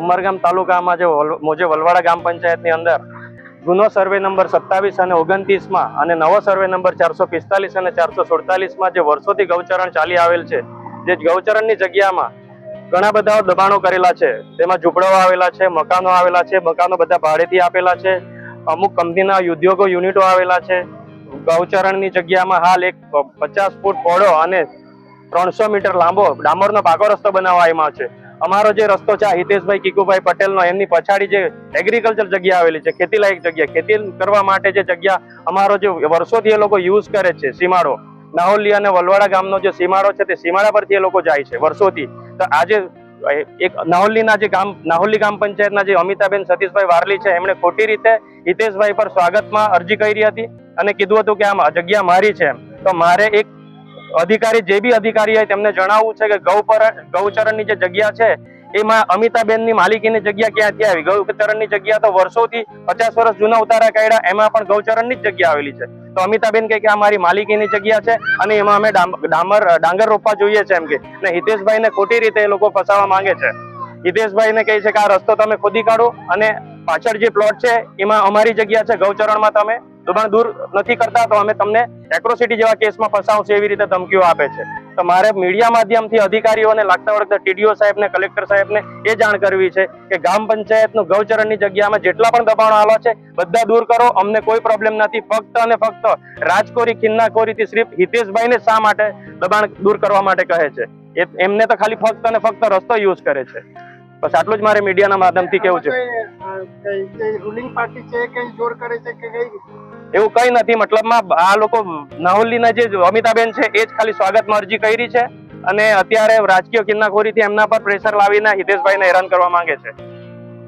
ઉમરગામ તાલુકામાં જે મોજે વલવાડા ગ્રામ પંચાયતની અંદર ગુનો સર્વે નંબર સત્તાવીસ અને ઓગણત્રીસમાં અને નવો સર્વે નંબર ચારસો પિસ્તાલીસ અને ચારસો સુડતાલીસમાં જે વર્ષોથી ગૌચરણ ચાલી આવેલ છે, જે ગૌચરણની જગ્યામાં ઘણા બધા દબાણો કરેલા છે. તેમાં ઝૂંપડાઓ આવેલા છે, મકાનો આવેલા છે, મકાનો બધા ભાડેથી આપેલા છે. અમુક કંપનીના ઉદ્યોગો, યુનિટો આવેલા છે. ગૌચરણની જગ્યામાં હાલ એક પચાસ ફૂટ પહોળો અને ત્રણસો મીટર લાંબો ડામરનો પાકો રસ્તો બનાવવામાં છે. અમારો જે રસ્તો છે હિતેશભાઈ કિકુભાઈ પટેલનો, એમની પછાડી જે એગ્રીકલ્ચર જગ્યા આવેલી છે ખેતી લાયક જગ્યા, ખેતી કરવા માટે જે જગ્યા અમારો જે વર્ષોથી એ લોકો યુઝ કરે છે, સીમાડો. નાહોલી અને વલવાડા ગામનો જે સીમાડો છે તે સીમાડા પરથી એ લોકો જાય છે, વર્ષોથી. તો આજે એક નાહોલીના જે ગામ, નાહોલી ગામ પંચાયતના જે અમિતાબેન સતીશભાઈ વારલી છે, એમણે ખોટી રીતે હિતેશભાઈ પર સ્વાગતમાં અરજી કરી હતી અને કીધું હતું કે આ જગ્યા મારી છે તો મારે એક અધિકારી, જે બી અધિકારી હોય તેમને જણાવવું છે કે ગૌપર, ગૌચરણની જે જગ્યા છે, એમાં અમિતાબેનની માલિકીની જગ્યા ક્યાંથી આવી? ગૌચરણની જગ્યા તો વર્ષોથી પચાસ વર્ષ જૂના ઉતારા કાઢ્યા, એમાં પણ ગૌચરણની જ જગ્યા આવેલી છે. તો અમિતાબેન કહે કે આ મારી માલિકીની જગ્યા છે અને એમાં અમે ડામ- ડામર, ડાંગર રોપવા જોઈએ છે એમ કે. ને હિતેશભાઈને ખોટી રીતે એ લોકો ફસાવા માંગે છે. હિતેશભાઈને કહે છે કે આ રસ્તો તમે ખોદી કાઢો અને પાછળ જે પ્લોટ છે એમાં અમારી જગ્યા છે ગૌચરણમાં તમે. દબાણ દૂર નથી કરતા તો અમે તમને એક્રોસિટી જેવા કેસમાં ફસાવશે એવી રીતે ધમકીઓ આપે છે. તો મારે મીડિયા માધ્યમથી અધિકારીઓને લાગતા વળગતા ટીડીઓ સાહેબને કલેક્ટર સાહેબને એ જાણ કરવી છે કે ગ્રામ પંચાયતનું ગૌચરણની જગ્યામાં જેટલા પણ દબાણો આવેલા છે બધા દૂર કરો અમને કોઈ પ્રોબ્લેમ નથી. ફક્ત અને ફક્ત રાજકોરી ખિન્નાકોરીથી શ્રી હિતેશભાઈને શા માટે દબાણ દૂર કરવા માટે કહે છે? એમને તો ખાલી ફક્ત અને ફક્ત રસ્તો યુઝ કરે છે. બસ આટલું જ મારે મીડિયાના માધ્યમથી કેવું છે? રૂલિંગ પાર્ટી છે કઈ જોર કરે છે કે કઈ એવું કઈ નથી. મતલબમાં આ લોકો નાહોલીના જે અમિતાબેન છે, એ જ ખાલી સ્વાગતમાં અરજી કરી છે અને અત્યારે રાજકીય કિન્નાખોરીથી એમના પર પ્રેશર લાવીને હિતેશભાઈને હેરાન કરવા માંગે છે.